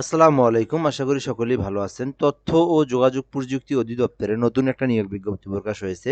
আসসালামু আলাইকুম, আশা করি সকলেই ভালো আছেন। তথ্য ও যোগাযোগ প্রযুক্তি অধিদপ্তরে নতুন একটা নিয়োগ বিজ্ঞপ্তি প্রকাশ হয়েছে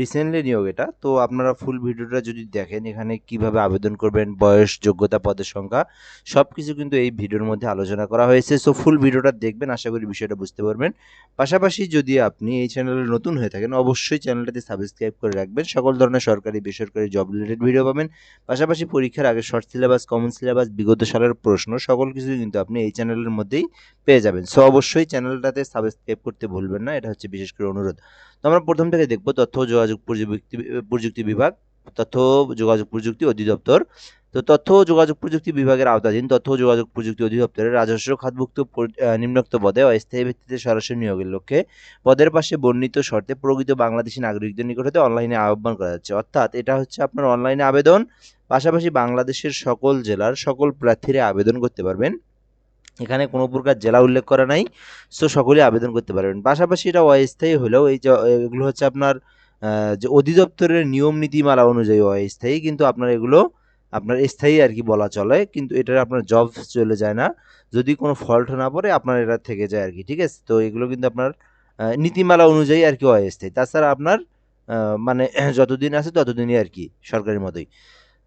রিসেন্টলি নিয়োগ এটা। তো আপনারা ফুল ভিডিওটা যদি দেখেন, এখানে কীভাবে আবেদন করবেন, বয়স, যোগ্যতা, পদের সংখ্যা সব কিছু কিন্তু এই ভিডিওর মধ্যে আলোচনা করা হয়েছে। সো ফুল ভিডিওটা দেখবেন, আশা করি বিষয়টা বুঝতে পারবেন। পাশাপাশি যদি আপনি এই চ্যানেলে নতুন হয়ে থাকেন, অবশ্যই চ্যানেলটাতে সাবস্ক্রাইব করে রাখবেন। সকল ধরনের সরকারি, বেসরকারি জব রিলেটেড ভিডিও পাবেন। পাশাপাশি পরীক্ষার আগে শর্ট সিলেবাস কমন সিলেবাস বিগত সালের প্রশ্ন, সকল কিছু কিন্তু আপনি এই চ্যানেলের মধ্যেই পেয়ে যাবেন। সো অবশ্যই চ্যানেলটাতে সাবস্ক্রাইব করতে ভুলবেন না, এটা হচ্ছে বিশেষ করে অনুরোধ। তো আমরা প্রথম থেকে দেখব তথ্য যোগাযোগ প্রযুক্তি প্রযুক্তি বিভাগ, তথ্য যোগাযোগ প্রযুক্তি অধিদপ্তর। তো তথ্য ও যোগাযোগ প্রযুক্তি বিভাগের আওতাধীন তথ্য ও যোগাযোগ প্রযুক্তি অধিদপ্তরের রাজস্ব খাতভুক্ত নিম্নোক্ত পদে অস্থায়ী ভিত্তিতে সরাসরি নিয়োগের লক্ষ্যে পদের পাশে বর্ণিত শর্তে প্রকৃত বাংলাদেশি নাগরিকদের নিকট হতে অনলাইনে আহ্বান করা যাচ্ছে। অর্থাৎ এটা হচ্ছে আপনার অনলাইনে আবেদন, পাশাপাশি বাংলাদেশের সকল জেলার সকল প্রার্থীরা আবেদন করতে পারবেন। এখানে কোনো প্রকার জেলা উল্লেখ করা নাই সো সকলেই আবেদন করতে পারবেন। পাশাপাশি এটা অস্থায়ী হলেও এই যে, এগুলো হচ্ছে আপনার যে অধিদপ্তরের নিয়ম নীতিমালা অনুযায়ী অস্থায়ী, কিন্তু আপনার এগুলো, আপনার স্থায়ী আর কি বলা চলে, কিন্তু এটার আপনার জব চলে যায় না। যদি কোনো ফল্ট না পড়ে, আপনার এটা থেকে যায় আর কি, ঠিক আছে? তো এগুলো কিন্তু আপনার নীতিমালা অনুযায়ী আর কি অস্থায়ী। তাছাড়া আপনার মানে যতদিন আছে ততদিনই আর কি সরকারি মতোই।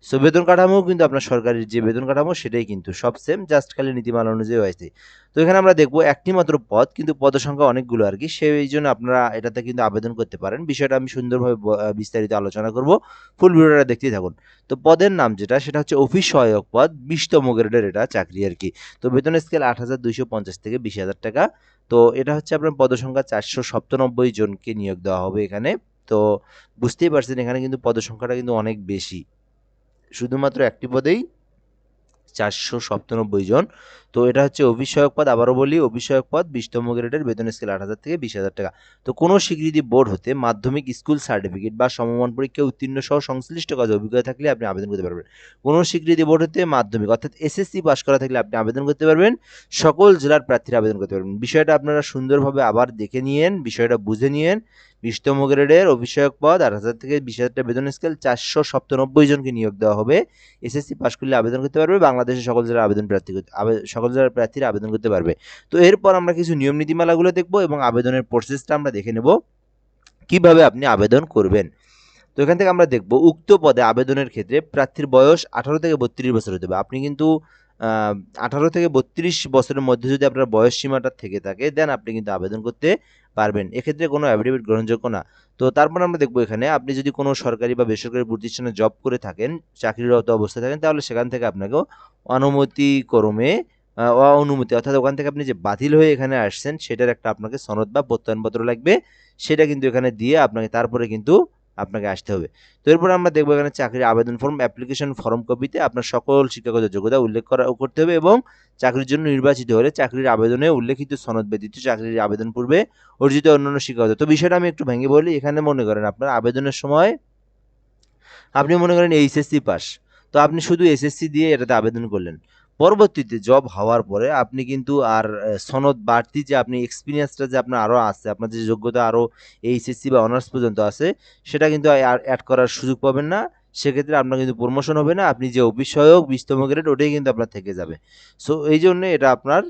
সো বেতন কাঠামো কিন্তু আপনার সরকারের যে বেতন কাঠামো, সেটাই কিন্তু সব সেম জাস্ট খালি নীতিমালা অনুযায়ী হয়েছে তো এখানে আমরা দেখব একটি মাত্র পদ, কিন্তু পদের সংখ্যা অনেকগুলো আর কি। সেই জন্য আপনারা এটাতে কিন্তু আবেদন করতে পারেন। বিষয়টা আমি সুন্দরভাবে বিস্তারিত আলোচনা করব। ফুল ভিডিওটা দেখতেই থাকুন। তো পদের নাম যেটা, সেটা হচ্ছে অফিস সহায়ক পদ, বিশতম গ্রেডের এটা চাকরি আর কি। তো বেতন স্কেল আট হাজার দুইশো পঞ্চাশ থেকে বিশ হাজার টাকা। তো এটা হচ্ছে আপনার পদসংখ্যা চারশো সপ্তানব্বই জনকে নিয়োগ দেওয়া হবে এখানে। তো বুঝতেই পারছেন, এখানে কিন্তু পদসংখ্যাটা কিন্তু অনেক বেশি। শুধুমাত্র একটি পদেই চারশো সপ্তানব্বই জন। তো এটা হচ্ছে অভিষয়ক পদ। আবারও বলি, অভিষয়ক পদ বিশতম গ্রেডের বেতন স্কেল আট হাজার থেকে বিশ হাজার টাকা। তো কোনো স্বীকৃতি বোর্ড হতে মাধ্যমিক স্কুল সার্টিফিকেট বা সমমান পরীক্ষায় উত্তীর্ণ সহ সংশ্লিষ্ট কাজে অভিজ্ঞতা থাকলে আপনি আবেদন করতে পারবেন। কোনো স্বীকৃতি বোর্ড হতে মাধ্যমিক, অর্থাৎ এসএসসি পাস করা থাকলে আপনি আবেদন করতে পারবেন। সকল জেলার প্রার্থীরা আবেদন করতে পারবেন। বিষয়টা আপনারা সুন্দরভাবে আবার দেখে নিয়েন, বিষয়টা বুঝে নিয়েন। বিশতম গ্রেডের অভিষয়ক পদ আট হাজার থেকে বিশ হাজার টাকা বেতন স্কেল চারশো সপ্তানব্বই জনকে নিয়োগ দেওয়া হবে। এসএসসি পাস করলে আবেদন করতে পারবে। বাংলাদেশের সকল জেলার আবেদন প্রার্থী সকল জেলার প্রার্থীরা আবেদন করতে পারবে। তো এরপর আমরা কিছু নিয়ম নীতিমালাগুলো দেখব এবং আবেদনের প্রসেসটা আমরা দেখে নেব। কীভাবে আপনি আবেদন করবেন? তো এখান থেকে আমরা দেখব, উক্ত পদে আবেদনের ক্ষেত্রে প্রার্থীর বয়স আঠারো থেকে বত্রিশ বছর হতে হবে। আপনি কিন্তু আঠারো থেকে বত্রিশ বছরের মধ্যে যদি আপনার বয়স সীমাটা থেকে থাকে দেন আপনি কিন্তু আবেদন করতে পারবেন। এক্ষেত্রে কোনো অ্যাফিডেভিট গ্রহণযোগ্য না। তো তারপর আমরা দেখব এখানে, আপনি যদি কোনো সরকারি বা বেসরকারি প্রতিষ্ঠানে জব করে থাকেন, চাকরিরত অবস্থায় থাকেন, তাহলে সেখান থেকে আপনাকে অনুমতিক্রমে অনুমতি, অর্থাৎ ওখান থেকে আপনি যে বাতিল হয়ে এখানে আসছেন, সেটার একটা আপনাকে সনদ বা প্রত্যয়নপত্র লাগবে। সেটা কিন্তু এখানে দিয়ে আপনাকে তারপরে কিন্তু আপনাকে আসতে হবে। তো এরপর আমরা দেখব এখানে চাকরির আবেদন ফর্ম অ্যাপ্লিকেশন ফর্ম কপিতে আপনার সকল শিক্ষাগত যোগ্যতা উল্লেখ করা, করতে হবে এবং চাকরির জন্য নির্বাচিত হলে চাকরির আবেদনে উল্লেখিত সনদ ব্যতীত চাকরির আবেদন পূর্বে অর্জিত অন্যান্য শিক্ষাগত। তো বিষয়টা আমি একটু ভেঙে বলি, এখানে মনে করেন আপনার আবেদনের সময় আপনি মনে করেন এইচএসসি পাস। তো আপনি শুধু এসএসসি দিয়ে এটাতে আবেদন করলেন। পরবর্তীতে জব হওয়ার পরে আপনি কিন্তু আর সনদ বাড়তি যে আপনি এক্সপিরিয়েন্সটা যে আপনার আরও আছে, আপনার যে যোগ্যতা আরও এইচএসসি বা অনার্স পর্যন্ত আছে, সেটা কিন্তু অ্যাড করার সুযোগ পাবেন না। সেক্ষেত্রে আপনার কিন্তু প্রমোশন হবে না, আপনি যে অভিষয়ক বিশতম গ্রেড ওটাই কিন্তু আপনার থেকে যাবে। সো এই জন্য এটা আপনার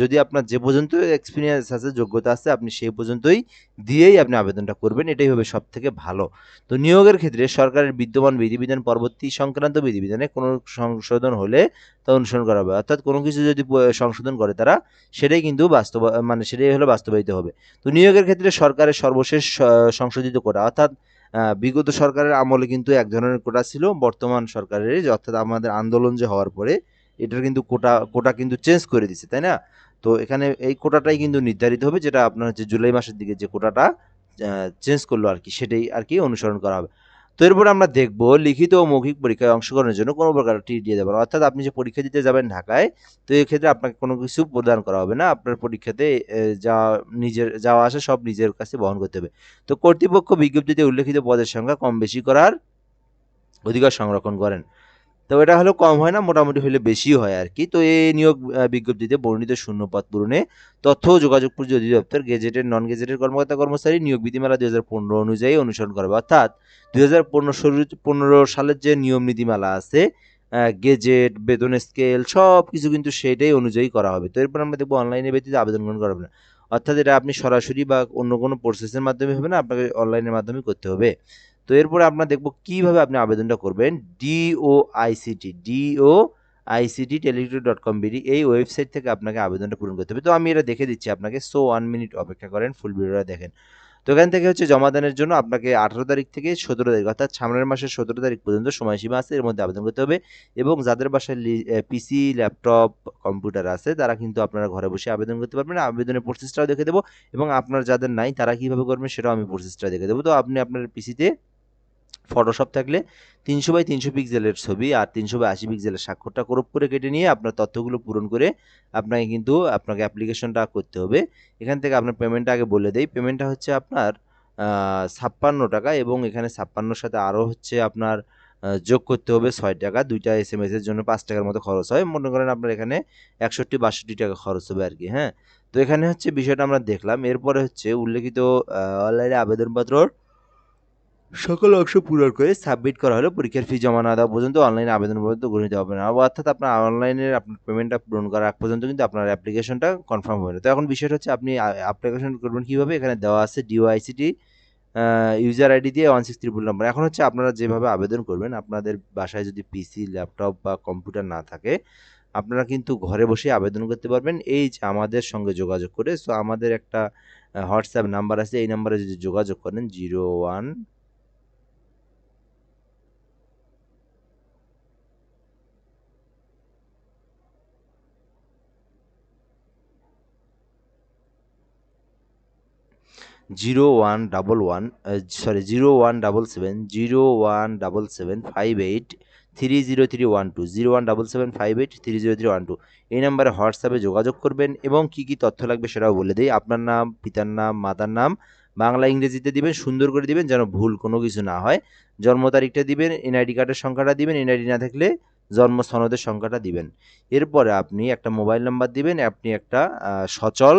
যদি আপনার যে পর্যন্ত এক্সপিরিয়েন্স আছে, যোগ্যতা আছে, আপনি সেই পর্যন্তই দিয়েই আপনি আবেদনটা করবেন। এটাই হবে সব থেকে ভালো। তো নিয়োগের ক্ষেত্রে সরকারের বিদ্যমান বিধিবিধান পরবর্তী সংক্রান্ত বিধিবিধানে কোনো সংশোধন হলে তা অনুসরণ করা হবে। অর্থাৎ কোনো কিছু যদি সংশোধন করে তারা, সেটাই কিন্তু বাস্তব মানে সেটাই হলো বাস্তবায়িত হবে। তো নিয়োগের ক্ষেত্রে সরকারের সর্বশেষ সংশোধিত কোটা, অর্থাৎ বিগত সরকারের আমলে কিন্তু এক ধরনের কোটা ছিল। বর্তমান সরকারের অর্থাৎ আমাদের আন্দোলন যে হওয়ার পরে এটার কিন্তু কোটা কোটা কিন্তু চেঞ্জ করে দিছে তাই না? তো এখানে এই কোটাটাই কিন্তু নির্ধারিত হবে যেটা আপনার হচ্ছে জুলাই মাসের দিকে যে কোটাটা চেঞ্জ করল আর কি সেটাই আর কি অনুসরণ করা হবে। তো এরপর আমরা দেখব লিখিত ও মৌখিক পরীক্ষায় অংশগ্রহণের জন্য কোনো প্রকার টি দিয়ে দেবেন অর্থাৎ আপনি যে পরীক্ষা দিতে যাবেন ঢাকায় তো এই ক্ষেত্রে আপনাকে কোনো কিছু প্রদান করা হবে না। আপনার পরীক্ষাতে এ, যা নিজের যাওয়া আসা সব নিজের কাছে বহন করতে হবে। তো কর্তৃপক্ষ বিজ্ঞপ্তিতে উল্লেখিত পদের সংখ্যা কম বেশি করার অধিকার সংরক্ষণ করেন। তো এটা হলো কম হয় না, মোটামুটি হলে বেশি হয় আর কি। তো এই নিয়োগ বিজ্ঞপ্তিতে বর্ণিত শূন্যপদ পূরণে তথ্য ও যোগাযোগ প্রযুক্তি অধিদপ্তর গেজেটেড নন গেজেটেড কর্মকর্তা কর্মচারী নিয়োগ বিধিমালা দুই হাজার পনেরো অনুযায়ী অনুসরণ করবে। অর্থাৎ দুই হাজার পনেরো সালের যে নিয়ম নীতিমালা আছে গেজেট, বেতন স্কেল সব কিছু কিন্তু সেটাই অনুযায়ী করা হবে। তো এরপর আমরা দেখব অনলাইনে ব্যতীত আবেদন গ্রহণ করা হবে না। অর্থাৎ এটা আপনি সরাসরি বা অন্য কোনো প্রসেসের মাধ্যমে হবে না, আপনাকে অনলাইনের মাধ্যমে করতে হবে। তো এরপরে আমরা দেখব কীভাবে আপনি আবেদনটা করবেন। DO ICT DO ICT teletalk dot com BD এই ওয়েবসাইট থেকে আপনাকে আবেদনটা পূরণ করতে হবে। তো আমি এটা দেখে দিচ্ছি আপনাকে। সো ওয়ান মিনিট অপেক্ষা করেন ফুল ভিডিওটা দেখেন। তো এখান থেকে হচ্ছে জমাদানের জন্য আপনাকে আঠারো তারিখ থেকে সতেরো তারিখ, অর্থাৎ সামনের মাসের সতেরো তারিখ পর্যন্ত সময়সীমা আছে, এর মধ্যে আবেদন করতে হবে। এবং যাদের বাসায় পিসি ল্যাপটপ কম্পিউটার আছে, তারা কিন্তু আপনারা ঘরে বসে আবেদন করতে পারবেন। আবেদনের প্রসেসটাও দেখে দেবো। এবং আপনার যাদের নাই, তারা কীভাবে করবেন সেটাও আমি প্রসেসটা দেখে দেবো। তো আপনি আপনার পিসিতে ফটোশপ থাকলে তিনশো বাই তিনশো পিক্সেলের ছবি আর তিনশো বাই আশি পিক্সেলের স্বাক্ষরটা ক্রপ করে কেটে নিয়ে আপনার তথ্যগুলো পূরণ করে আপনাকে কিন্তু আপনাকে অ্যাপ্লিকেশনটা করতে হবে। এখান থেকে আপনার পেমেন্টটা আগে বলে দেই। পেমেন্টটা হচ্ছে আপনার ছাপ্পান্ন টাকা এবং এখানে ছাপ্পান্নর সাথে আরও হচ্ছে আপনার যোগ করতে হবে ছয় টাকা। দুইটা এস এম এসের জন্য পাঁচ টাকার মতো খরচ হয়। মনে করেন আপনার এখানে একষট্টি, বাষট্টি টাকা খরচ হবে আর কি হ্যাঁ? তো এখানে হচ্ছে বিষয়টা আমরা দেখলাম। এরপরে হচ্ছে উল্লেখিত অনলাইনে আবেদনপত্রর সকল অংশ পূরণ করে সাবমিট করা হলে পরীক্ষার ফি জমা না দেওয়া পর্যন্ত অনলাইনে আবেদন পর্যন্ত গণিত হবে না। অর্থাৎ আপনার অনলাইনে আপনার পেমেন্টটা পূরণ করার আগ পর্যন্ত কিন্তু আপনার অ্যাপ্লিকেশনটা কনফার্ম হবে না। তো এখন বিষয়টা হচ্ছে আপনি অ্যাপ্লিকেশন করবেন কীভাবে? এখানে দেওয়া আছে ডিওআইসিটি ইউজার আইডি দিয়ে ওয়ান সিক্স ত্রিপুল নাম্বার এখন হচ্ছে আপনারা যেভাবে আবেদন করবেন, আপনাদের বাসায় যদি পিসি ল্যাপটপ বা কম্পিউটার না থাকে, আপনারা কিন্তু ঘরে বসে আবেদন করতে পারবেন। এই যে আমাদের সঙ্গে যোগাযোগ করে সো আমাদের একটা হোয়াটসঅ্যাপ নাম্বার আছে, এই নাম্বারে যদি যোগাযোগ করেন zero one zero one double one sorry zero one double seven zero one double seven five eight three zero three one two zero one double seven five eight three zero three one two এই নাম্বারে হোয়াটসঅ্যাপে যোগাযোগ করবেন এবং কী কী তথ্য লাগবে সেটাও বলে দিই। আপনার নাম, পিতার নাম, মাতার নাম, বাংলা, ইংরেজিতে দিবেন, সুন্দর করে দিবেন যেন ভুল কোনো কিছু না হয়। জন্ম তারিখটা দিবেন, এনআইডি কার্ডের সংখ্যাটা দিবেন, এনআইডি না থাকলে জন্ম সনদের সংখ্যাটা দিবেন। এরপরে আপনি একটা মোবাইল নাম্বার দিবেন, আপনি একটা সচল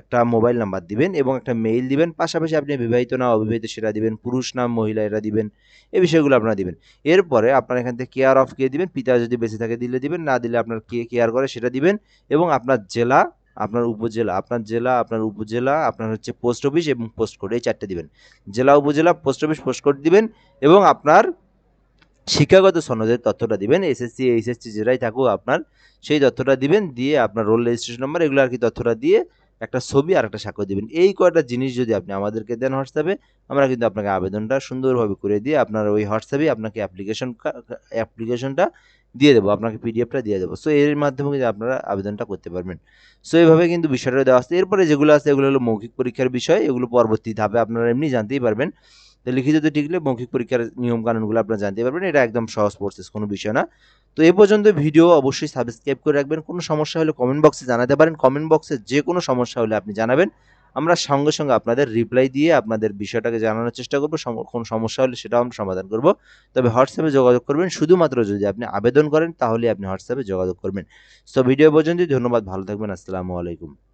একটা মোবাইল নাম্বার দিবেন এবং একটা মেইল দিবেন। পাশাপাশি আপনি বিবাহিত না অবিবাহিত সেটা দিবেন, পুরুষ নাম মহিলা এটা দিবেন, এই বিষয়গুলো আপনারা দিবেন। এরপরে আপনার এখান থেকে কেয়ার অফ কে দিবেন, পিতা যদি বেঁচে থাকে দিলে দিবেন, না দিলে আপনার কে কেয়ার করে সেটা দিবেন এবং আপনার জেলা, আপনার উপজেলা, আপনার জেলা, আপনার উপজেলা, আপনার হচ্ছে পোস্ট অফিস এবং পোস্ট কোড এই চারটে দিবেন। জেলা, উপজেলা পোস্ট অফিস পোস্ট কোড দিবেন এবং আপনার শিক্ষাগত সনদের তথ্যটা দিবেন এসএসসি এইচএসসি যেটাই থাকুক আপনার, সেই তথ্যটা দিবেন, দিয়ে আপনার রোল রেজিস্ট্রেশন নাম্বার এগুলো আর কি তথ্যটা দিয়ে একটা ছবি আর একটা স্বাক্ষর দিবেন। এই কয়টা জিনিস যদি আপনি আমাদেরকে দেন হোয়াটসঅ্যাপে আমরা কিন্তু আপনাকে আবেদনটা সুন্দরভাবে করে দিয়ে আপনার ওই হোয়াটসঅ্যাপে আপনাকে অ্যাপ্লিকেশন অ্যাপ্লিকেশনটা দিয়ে দেবো, আপনাকে পিডিএফটা দিয়ে দেবো। সো এর মাধ্যমে কিন্তু আপনারা আবেদনটা করতে পারবেন। সো এইভাবে কিন্তু বিষয়টা দেওয়া আছে। এরপরে যেগুলো আছে, এগুলো হলো মৌখিক পরীক্ষার বিষয়, এগুলো পরবর্তী ধাপে আপনারা এমনি জানতেই পারবেন। তো লিখিত টিকলে মৌখিক পরীক্ষার নিয়ম কানুনগুলো আপনারা জানতে পারবেন। এটা একদম সহজ প্রসেস কোনো বিষয় না। তো এ পর্যন্ত ভিডিও অবশ্যই সাবস্ক্রাইব করে রাখবেন। কোনো সমস্যা হলে কমেন্ট বক্সে জানাতে পারেন। কমেন্ট বক্সে যে কোনো সমস্যা হলে আপনি জানাবেন। আমরা সঙ্গে সঙ্গে আপনাদের রিপ্লাই দিয়ে আপনাদের বিষয়টাকে জানানোর চেষ্টা করব। কোনো সমস্যা হলে সেটাও আমরা সমাধান করব। তবে হোয়াটসঅ্যাপে যোগাযোগ করবেন। শুধুমাত্র যদি আপনি আবেদন করেন তাহলে আপনি হোয়াটসঅ্যাপে যোগাযোগ করবেন। সো ভিডিও পর্যন্তই। ধন্যবাদ। ভালো থাকবেন। আসসালামু আলাইকুম।